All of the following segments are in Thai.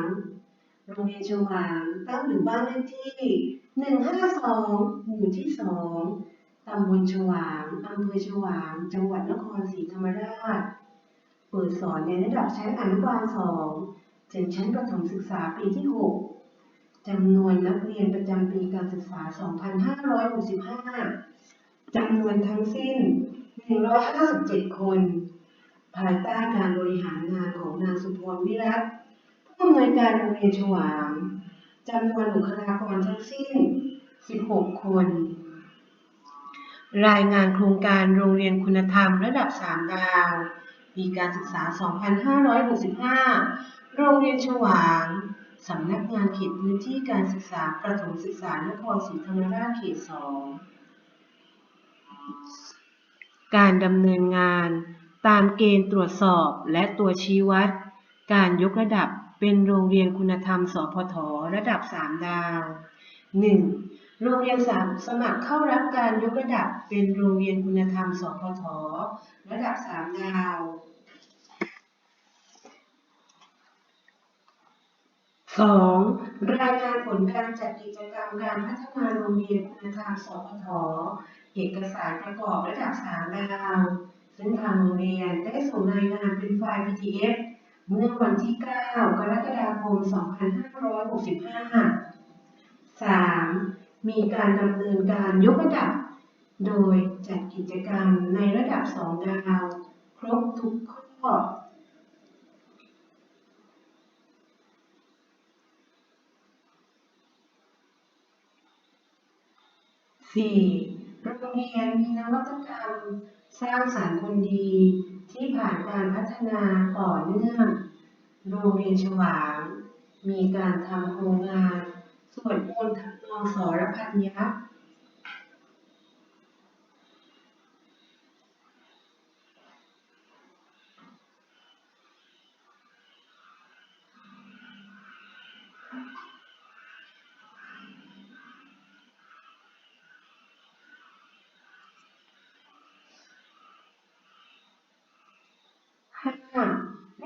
างโรงเรียนฉวางตั้งอยู่บ้านเลขที่ 152 หมู่ที่ 2 ตำบลฉวางอำเภอฉวาง จังหวัดนครศรีธรรมราช เปิดสอนในระดับชั้นอนุบาล 2 ถึงชั้นประถมศึกษาปีที่ 6 จำนวนนักเรียนประจำปีการศึกษา 2565 จำนวนทั้งสิ้น 157 คน ภายใต้การบริหารงานของนางสุพรวิรัต ผู้อำนวยการโรงเรียนฉวางจำนวนบุคลากรทั้งสิ้น 16 คน รายงานโครงการโรงเรียนคุณธรรมระดับ 3 ดาว ปีการศึกษา 2565 โรงเรียนฉวางสำนักงานเขตพื้นที่การศึกษาประถมศึกษานครศรีธรรมราชเขต 2 การดำเนินงานตามเกณฑ์ตรวจสอบและตัวชี้วัด การยกระดับ เป็นโรงเรียนคุณธรรม สพท ระดับ 3 ดาว 1. โรงเรียนสามสมัครเข้ารับการยกระดับเป็นโรงเรียนคุณธรรม สพท ระดับ 3 ดาว 2. รายงานผลการจัดกิจกรรมการพัฒนาโรงเรียนคุณธรรม สพท เอกสารประกอบระดับ 3 ดาว ซึ่งทางโรงเรียนได้ส่งรายงานเป็นไฟล์ PDF เมื่อวันที่ 9 กรกฎาค ม 2565 3. มีการดำเนินการยกระดับ โดยจัดกิจกรรมในระดับ 2 ดาว ครบทุกข้อ 4. โรงเรียนมีนวัตกรรม สร้างสรรค์คนดี ที่ผ่านการพัฒนาต่อเนื่อง โรงเรียนฉวาง มีการทำโครงงานสวดมนต์ทำนองสรพันยักษ์ ห้า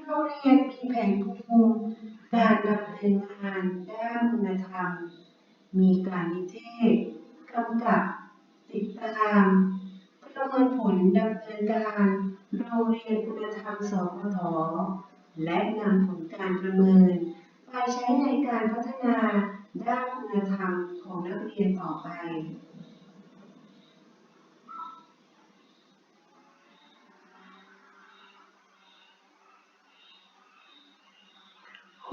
โรงเรียนมีแผนภูมิการดำเนินงานด้านคุณธรรม มีการนิเทศกำกับ ติดตามประเมินผลดำเนินการโรงเรียนคุณธรรมสพทและนำผลการประเมิน ไปใช้ในการพัฒนาด้านคุณธรรมของนักเรียนต่อไป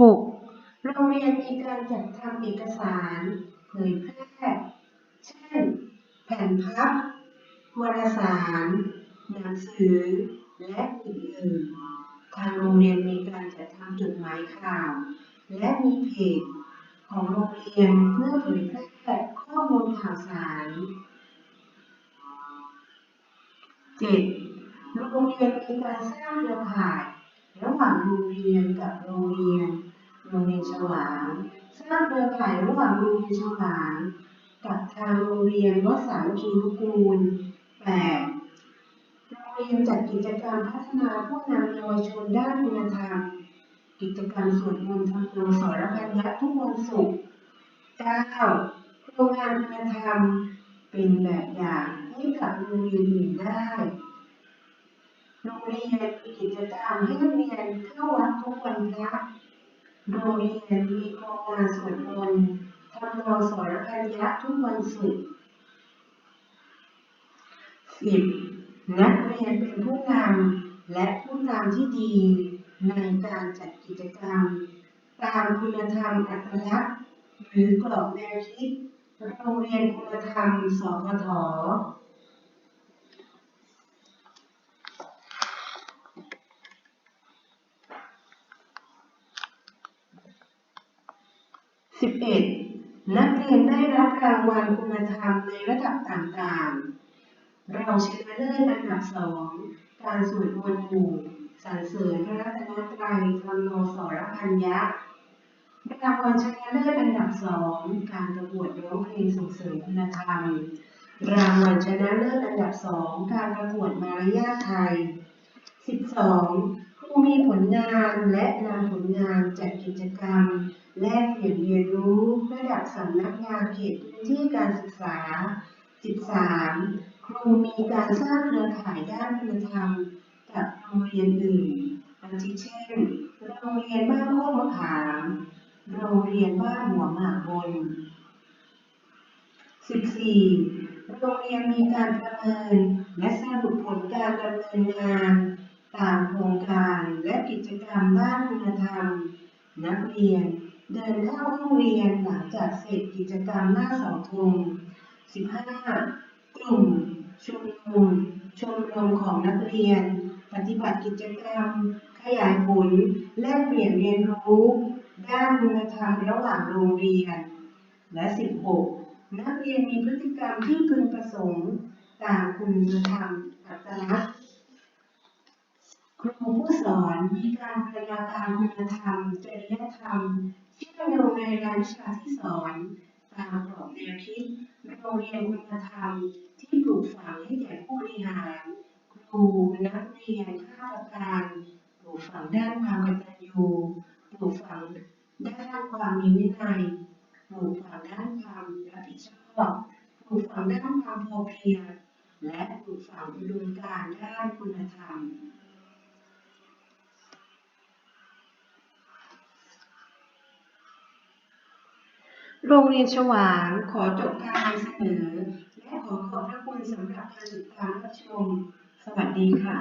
6. โรงเรียนมีการจัดทำเอกสาร เผยแพร่เช่น แผ่นพับวารสาร หนังสือ และอื่นๆ ทางโรงเรียนมีการจัดทำจดหมายข่าว และมีเพจของโรงเรียนเพื่อเผยแพร่ข้อมูลข่าวสาร 7. โรงเรียนมีการสร้างเครือข่าย ระหว่างโรงเรียนกับโร โรงเรียนฉวางสร้างเครือข่ายระหว่างโรงเรียนฉวางกับทางโรงเรียนวัดสามัคคีนุกูล 8. โรงเรียนจัดกิจกรรมพัฒนาผู้นำเยาวชนด้านคุณธรรม กิจกรรมสวดมนต์ทำนองสรพันยักษ์ทุกวันศุกร์ 9. โครงงานคุณธรรมเป็นแบบอย่างให้กับโรงเรียนอื่นได้โรงเรียนมีกิจกรรมให้นักเรียนเข้าวัดทุกวันพระ โรงเรียนมีโครงานสวดมนต์ทำนองสรพันยักษ์ทุกวันศุกร์ 10. นักเรียนเป็นผู้นำและผู้นำที่ดีในการจัดกิจกรรม ตามคุณธรรมอัตลักษณ์หรือกรอบแนวคิดโรงเรียนคุณธรรมสพท 11. นักเรียนได้รับรางวัลคุณธรรมในระดับต่างๆ เราชนะเลิศอันดับสองการสวดมนต์หมู่สรรเสริญพระรัตนตรัยทำนองสรพันยักษ์รางวัลชนะเลิศอันดับสองการประกวดร้องเพลงส่งเสริมคุณธรรม รางวัลชนะเลิศอันดับสองการประกวดมารยาทไทย 12. ผู้รูมีผลงานและนำผลงานจัดกิจกรรม แลกเปลี่ยนเรียนรู้ระดับสำนักงานเขตพื้นที่การศึกษา 13 ครูมีการสร้างเครือข่ายด้านคุณธรรมกับโรงเรียนอื่นอาทิเช่น โรงเรียนบ้านโคกมะขาม โรงเรียนบ้านหัวหมากบน 14. โรงเรียนมีการประเมินและสรุปผลการดำเนินงาน ตามโครงการและกิจกรรมด้านคุณธรรม นักเรียนเดินเข้าห้องเรียนหลังจากเสร็จกิจกรรมหน้าเสาธง 15. กลุ่ม ชุมนุมชมรมของนักเรียน ปฏิบัติกิจกรรม ขยายผล แลกเปลี่ยนเรียนรู้ ด้านคุณธรรมระหว่างโรงเรียน และ 16 นักเรียนมีพฤติกรรมที่พึงประสงค์ ตามคุณธรรมอัตลักษณ์ ครูผู้สอนมีการบรรยายการคุณธรรมจริยธรรมเชื่อมโยงในรายวิชาที่สอนตามกรอบแนวคิดโรงเรียนคุณธรรมที่ปลูกฝังให้แก่ผู้บริหาร ครูนักเรียนข้าราชการปลูกฝังด้านความกตัญญูปลูกฝังด้านความมีวินัยปลูกฝังด้านความรับผิดชอบปลูกฝังด้านความพอเพียงและปลูกฝังอุดมการด้านคุณธรรม โรงเรียนฉวางขอจบการนำเสนอ และขอขอบพระคุณสำหรับการติดตามรับชม สวัสดีค่ะ